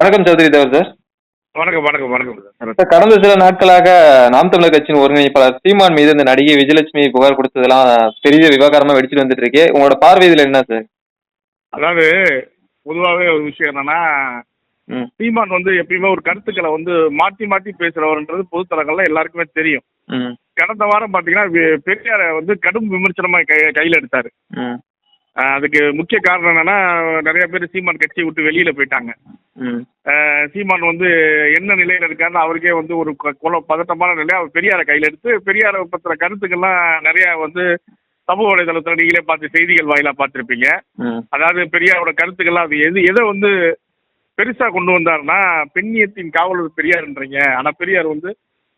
வணக்கம் சௌத்ரி தேவர் சார். வணக்கம் வணக்கம் வணக்கம் சார். கடந்த சில நாட்களாக நாம் தமிழர் கட்சியின் ஒருங்கிணைப்பாளர் சீமான் மீது இந்த நடிகை விஜயலட்சுமி புகார் கொடுத்ததெல்லாம் பெரிய விவகாரமா வெடிச்சிட்டு வந்துட்டு இருக்கு. உங்களோட பார்வை இதுல என்ன சார்? அதாவது பொதுவாகவே ஒரு விஷயம் என்னன்னா சீமான் வந்து எப்பயுமே ஒரு கருத்துக்களை வந்து மாற்றி மாற்றி பேசுறவர்ன்றது பொதுத்தலங்கள்ல எல்லாருக்குமே தெரியும். கடந்த வாரம் பார்த்தீங்கன்னா வி- பெரியாரை வந்து கடும் விமர்சனமாக கை கையில் எடுத்தார். ம். அதுக்கு முக்கிய காரணம் என்னன்னா நிறைய பேர் சீமான் கட்சியை விட்டு வெளியில போயிட்டாங்க. சீமான் வந்து என்ன நிலையில இருக்காருன்னு அவருக்கே வந்து ஒரு குல பதட்டமான நிலை அவர் பெரியாரை கையில் எடுத்து பெரியாரை பற்றின கருத்துக்கள்லாம் நிறைய வந்து சமூக வலைதளத்தில் நீங்களே பார்த்து செய்திகள் வாயிலாக பார்த்துருப்பீங்க. அதாவது பெரியாரோட கருத்துக்கள்லாம் அது எது எதை வந்து பெருசா கொண்டு வந்தாருன்னா பெண்ணியத்தின் காவலர் பெரியார்ன்றீங்க. ஆனா பெரியார் வந்து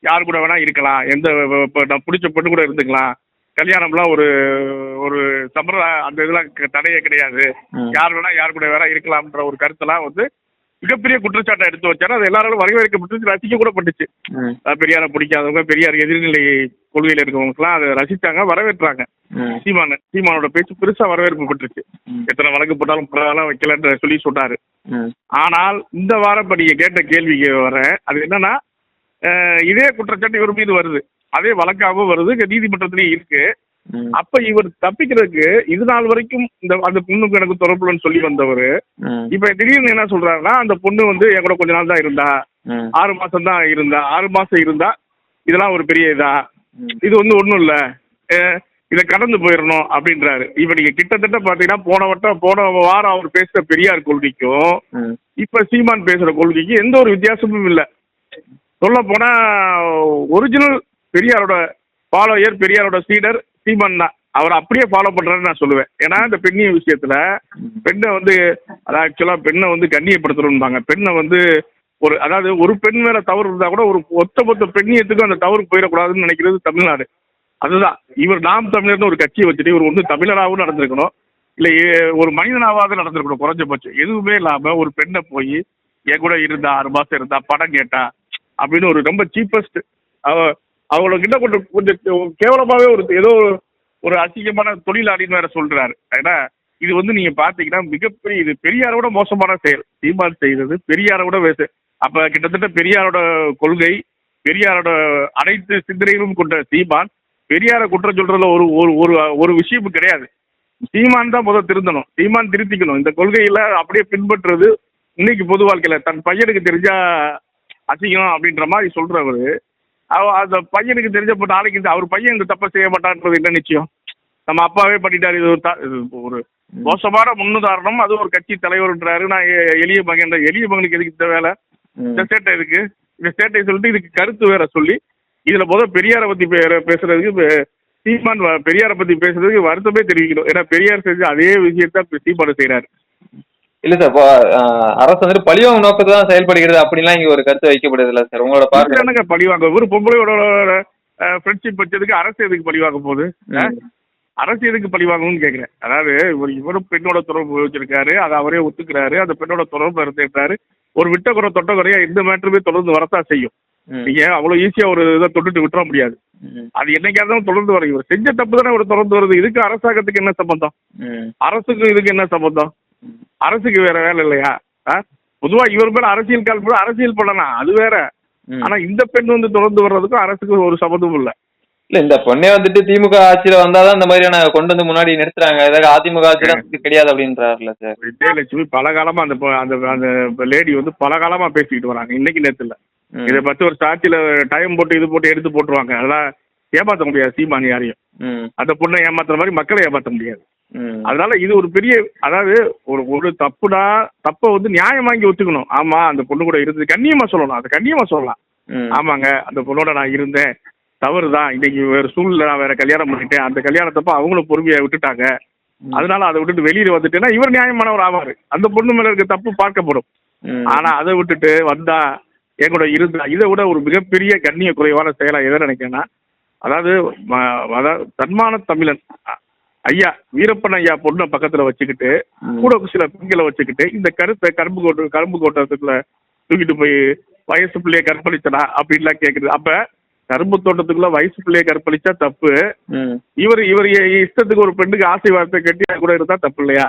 யார் கூட வேணா இருக்கலாம். எந்த இப்போ நான் பிடிச்ச பொண்ணு கூட இருந்துக்கலாம். கல்யாணம்லாம் ஒரு ஒரு சம்பிரதாய அந்த இதெல்லாம் தடையே கிடையாது. யார் வேணா யார் கூட வேணா இருக்கலாம்ன்ற ஒரு கருத்தெல்லாம் வந்து மிகப்பெரிய குற்றச்சாட்டை எடுத்து வச்சாரு. அது எல்லாராலும் வரவேற்கப்பட்டு ரசிக்க கூட பட்டுச்சு. பெரியாரை பிடிக்காதவங்க பெரியார் எதிர்நிலை கொள்கையில் இருக்கவங்களுக்குலாம் அதை ரசிச்சாங்க வரவேற்றாங்க. சீமான் சீமானோட பேச்சு பெருசா வரவேற்பு பெற்றுச்சு. எத்தனை வழக்கு போட்டாலும் பரவாயில்ல வைக்கலன்ற சொல்லி சொன்னாரு. ஆனால் இந்த வாரம் இப்ப நீங்க கேட்ட கேள்விக்கு வரேன் அது என்னன்னா இதே குற்றச்சாட்டு இவர் மீது வருது. அதே வழக்காகவும் வருது இங்க நீதிமன்றத்திலேயே இருக்கு. அப்ப இவர் தப்பிக்கிறதுக்கு இது நாள் வரைக்கும் இந்த அந்த பொண்ணுக்கு எனக்கு தொடர்புலன்னு சொல்லி வந்தவர். இப்ப திடீர்னு என்ன சொல்றாருன்னா அந்த பொண்ணு வந்து என் கூட கொஞ்ச நாள் தான் இருந்தா. ஆறு மாசம் தான் இருந்தா. ஆறு மாசம் இருந்தா இதெல்லாம் ஒரு பெரிய இதா. இது வந்து ஒன்றும் இல்லை. இதை கடந்து போயிடணும் அப்படின்றாரு. இப்போ நீங்கள் கிட்டத்தட்ட பார்த்தீங்கன்னா போன வட்டம் போன வாரம் அவர் பேசுகிற பெரியார் கொள்கைக்கும் இப்போ சீமான் பேசுகிற கொள்கைக்கும் எந்த ஒரு வித்தியாசமும் இல்லை. சொல்ல போனால் ஒரிஜினல் பெரியாரோட ஃபாலோயர் பெரியாரோட சீடர் சீமான் தான். அவர் அப்படியே ஃபாலோ பண்ணுறாருன்னு நான் சொல்லுவேன். ஏன்னா இந்த பெண்ணிய விஷயத்தில் பெண்ணை வந்து அதாவது ஆக்சுவலாக பெண்ணை வந்து கண்ணியப்படுத்தணும்பாங்க. பெண்ணை வந்து ஒரு அதாவது ஒரு பெண் மேல தவறு இருந்தா கூட ஒரு ஒத்த மொத்த பெண்ணியத்துக்கும் அந்த தவறு போயிடக்கூடாதுன்னு நினைக்கிறது தமிழ்நாடு. அதுதான். இவர் நாம் தமிழர்னு ஒரு கட்சியை வச்சுட்டு இவர் வந்து தமிழராகவும் நடந்திருக்கணும். இல்லை ஒரு மனிதனாவது நடந்திருக்கணும் குறைஞ்சபட்சம். எதுவுமே இல்லாம ஒரு பெண்ணை போய் என் கூட இருந்தா ஆறு மாசம் இருந்தா படம் கேட்டா அப்படின்னு ஒரு ரொம்ப சீப்பஸ்ட் அவ அவங்கள கிட்ட கொஞ்சம் கொஞ்சம் கேவலமாவே ஒரு ஏதோ ஒரு- ஒரு அசிங்கமான தொழிலாளின்னு வேற சொல்றாரு. ஏன்னா இது வந்து நீங்க பாத்தீங்கன்னா மிகப்பெரிய இது பெரியாரோட மோசமான செயல். சீமான் செய்தது பெரியாரோட வேச அப்ப கிட்டத்தட்ட பெரியாரோட கொள்கை பெரியாரோட அனைத்து சிந்தனைகளும் கொண்ட சீமான் பெரியாரை குற்றம் சொல்றதுல ஒரு ஒரு ஒரு ஒரு விஷயமும் கிடையாது. சீமான் தான் முதல் திருந்தணும். சீமான் திருத்திக்கணும். இந்த கொள்கையில அப்படியே பின்பற்றுறது இன்னைக்கு பொது வாழ்க்கையில. தன் பையனுக்கு தெரிஞ்சா அசிங்கம் அப்படின்ற மாதிரி சொல்றவரு. அவ அந்த பையனுக்கு தெரிஞ்ச போட்டு நாளைக்கு இந்த அவர் பையன் இந்த தப்பை செய்ய மாட்டான்றது என்ன நிச்சயம்? நம்ம அப்பாவே பண்ணிட்டாரு இது ஒரு த- இது ஒரு மோசமான முன்னுதாரணம். அது ஒரு கட்சி தலைவர்ன்றாரு. நான் எளிய மகன் எளிய மகனுக்கு எதுக்கு இந்த வேலை? இந்த சேட்டை இருக்கு. இந்த சேட்டை சொல்லிட்டு இதுக்கு கருத்து வேற சொல்லி இதுல முத பெரியாரை பத்தி பேசுறதுக்கு சீமான் பெரியாரை பத்தி பேசுறதுக்கு வருத்தமே தெரிவிக்கணும். ஏன்னா பெரியார் செஞ்ச அதே விஷயத்த சீமான் செய்யறாரு இல்ல சார் இப்போ அரசு வந்துட்டு பழிவாங்க நோக்கத்துல தான் செயல்படுகிறது அப்படின்லாம் இங்க ஒரு கருத்து வைக்கப்படுது இல்ல சார் உங்களோட பார்வை. என்னங்க பழிவாங்க ஒரு பொம்பளையோட ஃப்ரெண்ட்ஷிப் வச்சதுக்கு அரசு எதுக்கு பழிவாங்க போகுது. அரசு எதுக்கு பழிவாங்கணும்னு கேட்குறேன் அதாவது இவர் இவரும் பெண்ணோட தொடர்பு வச்சிருக்காரு அதை அவரே ஒத்துக்கிறாரு அந்த பெண்ணோட தொடர்பு இருந்துட்டாரு. ஒரு விட்டக்குறை தொட்டக்குறையா இந்த மேட்டருமே தொடர்ந்து வரத்தான் செய்யும். நீங்க அவ்வளவு ஈஸியா ஒரு இதை தொட்டுட்டு விட்டுற முடியாது. அது என்னைக்காவது தொடர்ந்து வரும். இவர் செஞ்ச தப்பு தானே இவர் தொடர்ந்து வருது. இதுக்கு அரசாங்கத்துக்கு என்ன சம்பந்தம். அரசுக்கு இதுக்கு என்ன சம்பந்தம்? அரசுக்கு வேற வேலை இல்லையா ஆ? பொதுவா இவர் மேல அரசியல் கால் போட அரசியல் பண்ணலாம் அது வேற. ஆனா இந்த பெண் வந்து தொடர்ந்து வர்றதுக்கும் அரசுக்கு ஒரு சம்மந்தமும் இல்ல இல்ல இந்த பொண்ணே வந்துட்டு திமுக ஆட்சியில வந்தாதான் இந்த மாதிரியான கொண்டு வந்து முன்னாடி நிறுத்துறாங்க ஏதாவது அதிமுக ஆட்சியில கிடையாது அப்படின்றாருல சார் விஜயலட்சுமி பல காலமா அந்த அந்த அந்த லேடி வந்து பல காலமா பேசிக்கிட்டு வராங்க இன்னைக்கு நேரத்துல. இதை பத்தி ஒரு சாட்சியில டைம் போட்டு இது போட்டு எடுத்து போட்டுருவாங்க அதெல்லாம் ஏமாத்த முடியாது சீமான் யாரையும். அந்த பொண்ணை ஏமாத்துற மாதிரி மக்களை ஏமாத்த முடியாது. அதனால இது ஒரு பெரிய அதாவது ஒரு ஒரு தப்புனா தப்பை வந்து நியாயம் வாங்கி ஒத்துக்கணும். ஆமா அந்த பொண்ணு கூட இருந்தது. கண்ணியமா சொல்லணும் அது கண்ணியமா சொல்லலாம். ஆமாங்க அந்த பொண்ணோட நான் இருந்தேன். தவறு தான் இன்னைக்கு வேற சூழ்நிலை நான் வேற கல்யாணம் பண்ணிட்டேன். அந்த கல்யாணத்தப்ப அவங்களும் பொறுமையை விட்டுட்டாங்க. அதனால அதை விட்டுட்டு வெளியில வந்துட்டேன்னா இவர் நியாயமானவர் ஆவாரு. அந்த பொண்ணு மேல இருக்க தப்பு பார்க்கப்படும். ஆனா அதை விட்டுட்டு வந்தா என் கூட இருந்தா இதை விட ஒரு மிகப்பெரிய கண்ணிய குறைவான செயலா எதை நினைக்கிறேன்னா அதாவது அதாவது தன்மான தமிழன் ஐயா வீரப்பன் ஐயா பொண்ணை பக்கத்துல வச்சுக்கிட்டு. கூட சில பெண்களை வச்சுக்கிட்டு இந்த கருத்தை கரும்பு கோட்டு கரும்பு கோட்டத்துக்குள்ள தூக்கிட்டு போய் வயசு பிள்ளைய கற்பழிச்சனா அப்படின்லாம் கேக்குது அப்ப கரும்பு தோட்டத்துக்குள்ள வயசு பிள்ளைய கற்பழிச்சா தப்பு. இவர் இவர் இஷ்டத்துக்கு ஒரு பெண்ணுக்கு ஆசை வார்த்தை கட்டி கூட இருந்தா தப்பு இல்லையா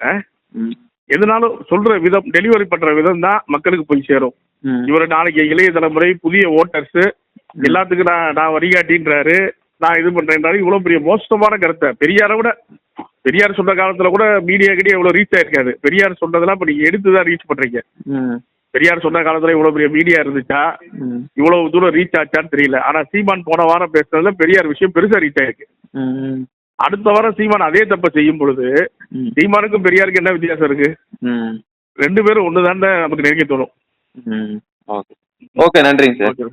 நான்? ம். எதுனாலும் சொல்ற விதம் டெலிவரி பண்ற விதம் தான் மக்களுக்கு போய் சேரும். இவர் நாளைக்கு இளைய தலைமுறை புதிய ஓட்டர்ஸ் எல்லாத்துக்கும் நான் நான் வழிகாட்டின்றாரு நான் இது பண்றேன்றாரு இவ்வளவு பெரிய மோசமான கருத்தை பெரியாரை விட பெரியார் சொன்ன காலத்துல கூட மீடியா கிட்டே இவ்வளவு ரீச் ஆயிருக்காது பெரியார் சொன்னதெல்லாம் இப்ப நீங்க எடுத்து தான் ரீச் பண்றீங்க ம். பெரியார் சொன்ன காலத்துல இவ்வளவு பெரிய மீடியா இருந்துச்சா ம். இவ்வளவு தூரம் ரீச் ஆச்சான்னு தெரியல ஆனா சீமான் போன வாரம் பேசுனதுல பெரியார் விஷயம் பெருசா ரீச் ஆயிருக்கு. அடுத்த வாரம் சீமான் அதே தப்ப செய்யும் பொழுது. சீமானுக்கும் பெரியாருக்கு என்ன வித்தியாசம் இருக்கு. ரெண்டு பேரும் ஒண்ணுதான் நமக்கு நினைக்க தோணும் ம். ஓகே ஓகே நன்றிங்க சார்